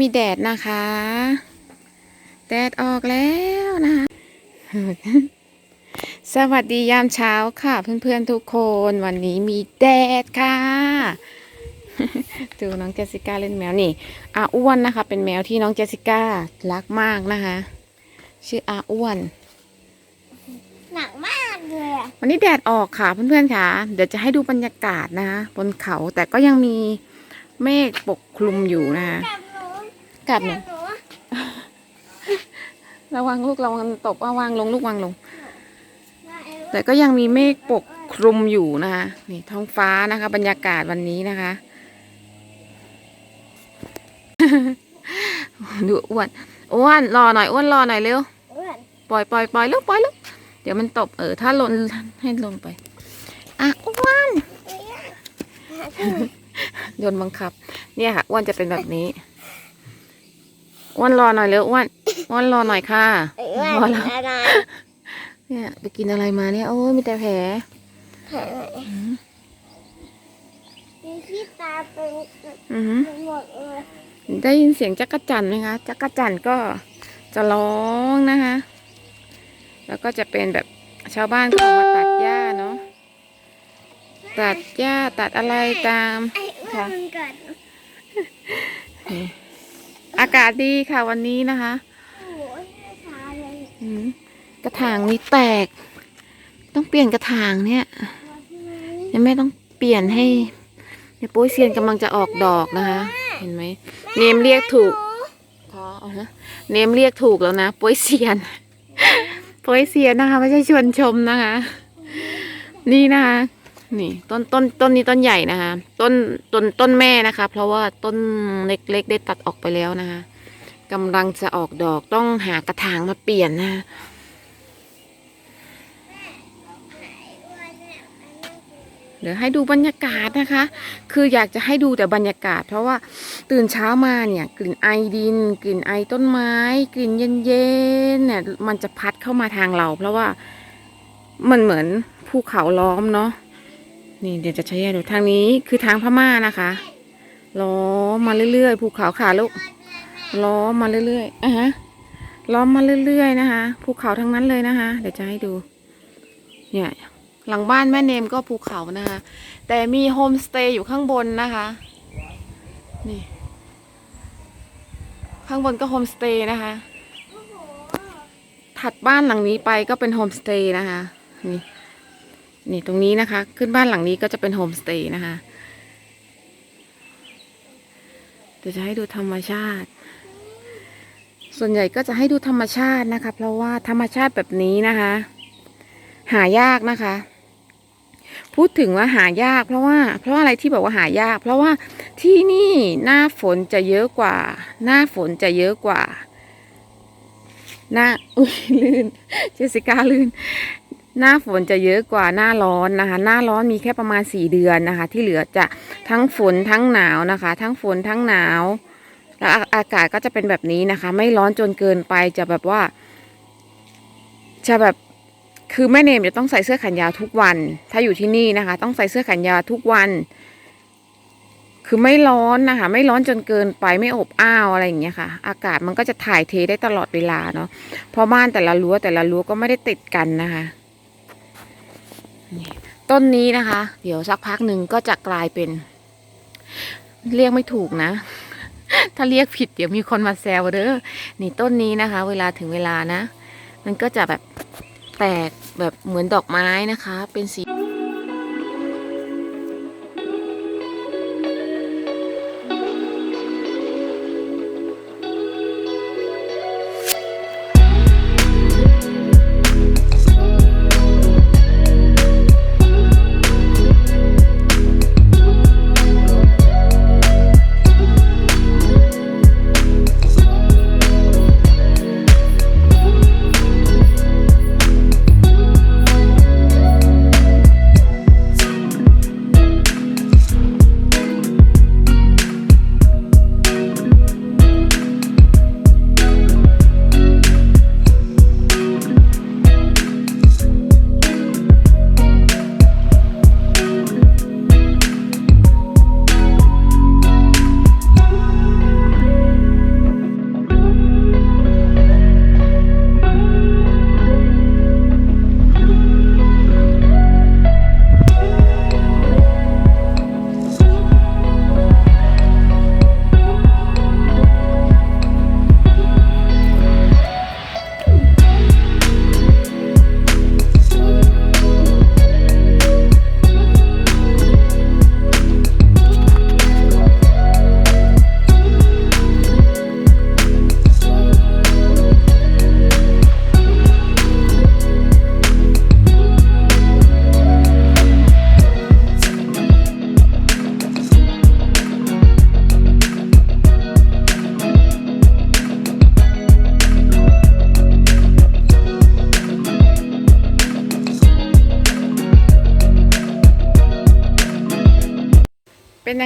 มีแดดนะคะ แดดออกแล้วนะคะ สวัสดียามเช้าค่ะ เพื่อนๆทุกคนวันนี้มีแดดค่ะ ดูน้องเจสสิก้าเล่นแมวนี่อาอ้วนนะคะ เป็นแมวที่น้องเจสสิก้ารักมากนะคะ ชื่ออาอ้วนหนักมากเลยอะวันนี้แดดออกค่ะเพื่อนๆค่ะ เดี๋ยวจะให้ดูบรรยากาศนะคะบนเขาแต่ก็ยังมีเมฆปกคลุมอยู่นะคะ กับหนูกับหหนูนูระวังลูกระวังตบเอาวางลงลูกวางลงว่าไอ้แต่ก็ยังมีเมฆปกคลุมอยู่นะคะนี่ท้องฟ้านะคะ บรรยากาศวันนี้นะคะดูอ้วนอ้วนรอหน่อยอ้วนรอหน่อยเร็วอ้วนปล่อยปล่อยปล่อยลูกปล่อยลูกเดี๋ยวมันตบเออถ้าหล่นให้ลงไปอะอ้วนโดนบังคับ เนี่ยค่ะอ้วนจะเป็นแบบนี้ อ้วนรอหน่อยเร็วอ้วนอ้วนรอหน่อยค่ะไอ้อ้รวอนแล้วอะไรเนี่ยไปกินอะไรมาเนี่ยโอ้ยมีแต่แผลแผลมีที่ตาเป็นอือหือเป็นหมดเลยได้ยินเสียงจักรจันไหมคะจักรจันก็จะร้องนะคะ แล้วก็จะเป็นแบบชาวบ้านก็ออกมาตัดหญ้าเนาะตัดหญ้าตัดอะไรตามไอ้ อ้วนมันเกิดอากาศดีค่ะวันนี้นะคะโอ้โหไม่ช้าเลยอืมกระถางนี้แตก ต้องเปลี่ยนกระถางเนี่ยยังไม่ต้องเปลี่ยนให้เนี่ยโป้ยเซียนกำลังจะออกดอกนะคะ เห็นไหมเนมเรียกถูกขอเอานะเนมเรียกถูกแล้วนะโป้ยเซียนโป้ยเซียนนะคะ ไม่ใช่ชวนชมนะคะ นี่นะคะ นี่ต้นต้นต้นนี้ต้นใหญ่นะคะ ต้นต้นต้นแม่นะคะ เพราะว่าต้นเล็กๆได้ตัดออกไปแล้วนะคะกำลังจะออกดอกต้องหากระถางมาเปลี่ยนนะคะเดี๋ยวให้ดูบรรยากาศนะคะ คืออยากจะให้ดูแต่บรรยากาศ เพราะว่าตื่นเช้ามาเนี่ย กลิ่นไอดิน กลิ่นไอต้นไม้ กลิ่นเย็นๆเนี่ยมันจะพัดเข้ามาทางเรา เพราะว่ามันเหมือนภูเขาล้อมเนาะ นี่เดี๋ยวจะใช้ให้ดูทางนี้คือทางพม่านะคะล้อมาเรื่อยๆภูเขาค่ะลูกล้อมมาเรื่อยๆอะฮะล้อมมาเรื่อยๆนะคะภูเขาทั้งนั้นเลยนะคะ เดี๋ยวจะให้ดู เนี่ยหลังบ้านแม่เนมก็ภูเขานะคะ แต่มีโฮมสเตย์อยู่ข้างบนนะคะ นี่ ข้างบนก็โฮมสเตย์นะคะ ถัดบ้านหลังนี้ไปก็เป็นโฮมสเตย์นะคะ นี่ นี่ตรงนี้นะคะ ขึ้นบ้านหลังนี้ก็จะเป็นโฮมสเตย์นะคะเดี๋ยวจะให้ดูธรรมชาติ ส่วนใหญ่ก็จะให้ดูธรรมชาตินะคะ เพราะว่าธรรมชาติแบบนี้นะคะ หายากนะคะ พูดถึงว่าหายาก เพราะว่า เพราะว่าอะไรที่บอกว่าหายาก เพราะว่าที่นี่หน้าฝนจะเยอะกว่า หน้าฝนจะเยอะกว่าหน้าอุ้ยลื่น เจสสิก้าลื่น หน้าฝนจะเยอะกว่าหน้าร้อนนะคะ หน้าร้อนมีแค่ประมาณสี่เดือนนะคะ ที่เหลือจะทั้งฝนทั้งหนาวนะคะ ทั้งฝนทั้งหนาวแล้วอากาศก็จะเป็นแบบนี้นะคะ ไม่ร้อนจนเกินไปจะแบบว่า จะแบบคือแม่เนมจะต้องใส่เสื้อแขนยาวทุกวัน ถ้าอยู่ที่นี่นะคะ ต้องใส่เสื้อแขนยาวทุกวัน คือไม่ร้อนนะคะ ไม่ร้อนจนเกินไปไม่อบอ้าวอะไรอย่างเงี้ยค่ะ อากาศมันก็จะถ่ายเทได้ตลอดเวลาเนาะเพราะบ้านแต่ละรั้วแต่ละรั้วก็ไม่ได้ติดกันนะคะ ต้นนี้นะคะ เดี๋ยวสักพักหนึ่งก็จะกลายเป็น เรียกไม่ถูกนะ ถ้าเรียกผิดเดี๋ยวมีคนมาแซวเด้อนี่ต้นนี้นะคะ เวลาถึงเวลานะ มันก็จะแบบแตกแบบเหมือนดอกไม้นะคะ เป็นสี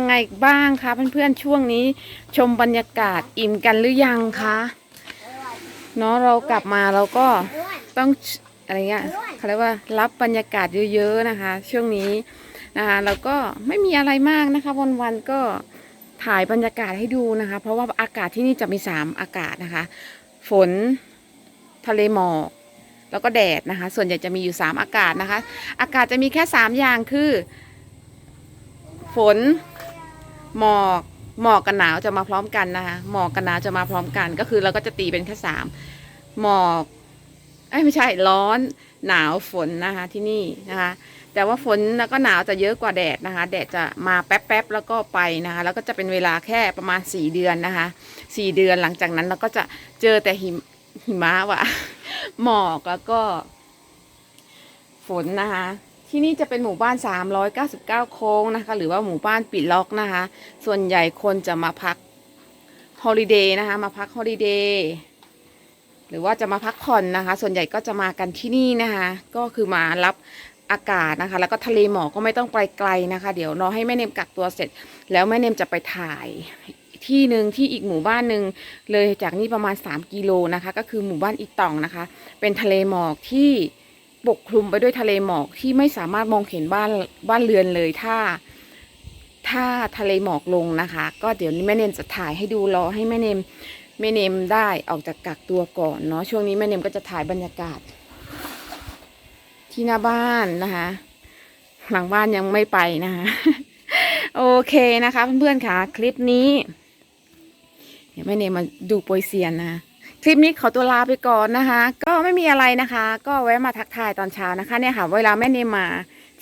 ยังไงบ้างคะเพื่อนๆช่วงนี้ชมบรรยากาศอิ่มกันหรือยังคะเนาะเรากลับมาเราก็ต้องอะไรเงี้ยเขาเรียกว่ารับบรรยากาศเยอะๆนะคะ ช่วงนี้นะคะแล้วก็ไม่มีอะไรมากนะคะ วันๆก็ถ่ายบรรยากาศให้ดูนะคะ เพราะว่าอากาศที่นี่จะมีสามอากาศนะคะ ฝนทะเลหมอกแล้วก็แดดนะคะ ส่วนใหญ่จะมีอยู่สามอากาศนะคะ อากาศจะมีแค่สามอย่างคือ ฝน หมอกหมอกกับหนาวจะมาพร้อมกันนะคะหมอกกับหนาวจะมาพร้อมกัน ก็คือเราก็จะตีเป็นแค่สามหมอกอ้ไม่ใช่ร้อนหนาวฝนนะคะที่นี่นะคะ แต่ว่าฝนแล้วก็หนาวจะเยอะกว่าแดดนะคะ แดดจะมาแป๊บๆแล้วก็ไปนะคะ แล้วก็จะเป็นเวลาแค่ประมาณสี่เดือนนะคะสี่เดือนหลังจากนั้นเราก็จะเจอแต่หิมหิมะว่ะหมอกแล้วก็ ฝนนะคะ ที่นี่จะเป็นหมู่บ้าน 399 โค้งนะคะ หรือว่าหมู่บ้านปิดล็อกนะคะ ส่วนใหญ่คนจะมาพักฮอลิเดย์นะคะ มาพักฮอลิเดย์หรือว่าจะมาพักผ่อนนะคะ ส่วนใหญ่ก็จะมากันที่นี่นะคะ ก็คือมารับอากาศนะคะ แล้วก็ทะเลหมอกก็ไม่ต้องไปไกลนะคะ เดี๋ยวรอให้แม่เนมกักตัวเสร็จ แล้วแม่เนมจะไปถ่ายที่หนึ่งที่อีกหมู่บ้านหนึ่งเลยจากนี่ประมาณ 3 กิโลนะคะ ก็คือหมู่บ้านอีตองนะคะ เป็นทะเลหมอกที่ ปกคลุมไปด้วยทะเลหมอกที่ไม่สามารถมองเห็นบ้านบ้านเรือนเลยถ้า ถ้าทะเลหมอกลงนะคะ ก็เดี๋ยวนี้แม่เนมจะถ่ายให้ดูรอให้แม่เนมแม่เนมได้ออกจากกักตัวก่อนเนาะช่วงนี้แม่เนมก็จะถ่ายบรรยากาศ ที่หน้าบ้านนะคะ หลังบ้านยังไม่ไปนะคะโอเคนะคะเพื่อนๆค่ะ คลิปนี้ เดี๋ยวแม่เนมมาดูโปรยเซียนนะ คลิปนี้ขอตัวลาไปก่อนนะคะ ก็ไม่มีอะไรนะคะ ก็แวะมาทักทายตอนเช้านะคะ เนี่ยค่ะ เวลาแม่เนมมา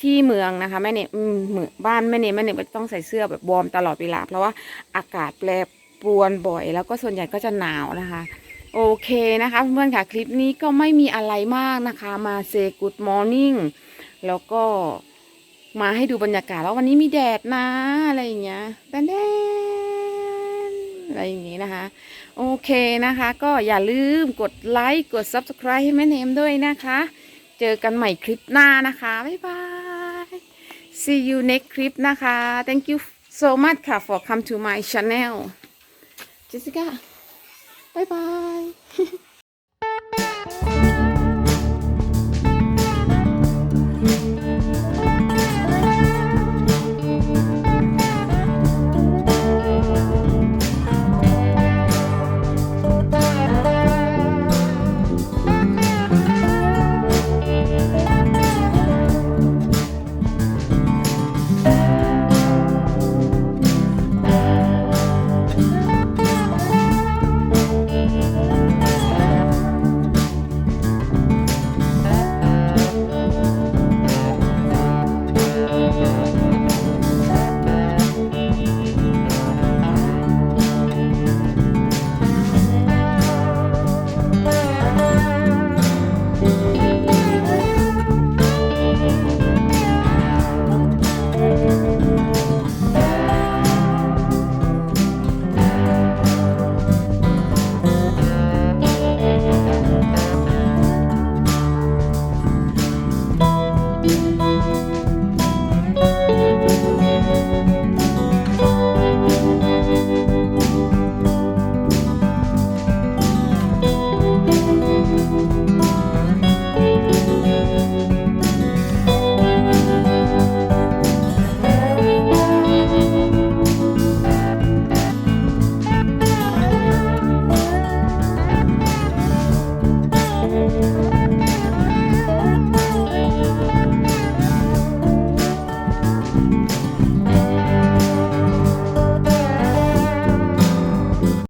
ที่เมืองนะคะแม่เนมเมืองบ้านแม่เนมแม่เนมก็ต้องใส่เสื้อแบบวอร์มตลอดเวลา เพราะว่าอากาศแปรปรวนบ่อย แล้วก็ส่วนใหญ่ก็จะหนาวนะคะ โอเคนะคะเพื่อนๆค่ะคลิปนี้ก็ไม่มีอะไรมากนะคะ มาเซ good morning แล้วก็มาให้ดูบรรยากาศแล้ววันนี้มีแดดนะอะไรอย่างเงี้ยแดนแดนอะไรอย่างงี้นะคะ โอเคนะคะ ก็อย่าลืมกดไลค์กด subscribe ให้แม่เนมด้วยนะคะ เจอกันใหม่คลิปหน้านะคะ บ๊ายบาย see you next คลิปนะคะ thank you so much ค่ะ for come to my channel Jessica บ๊ายบาย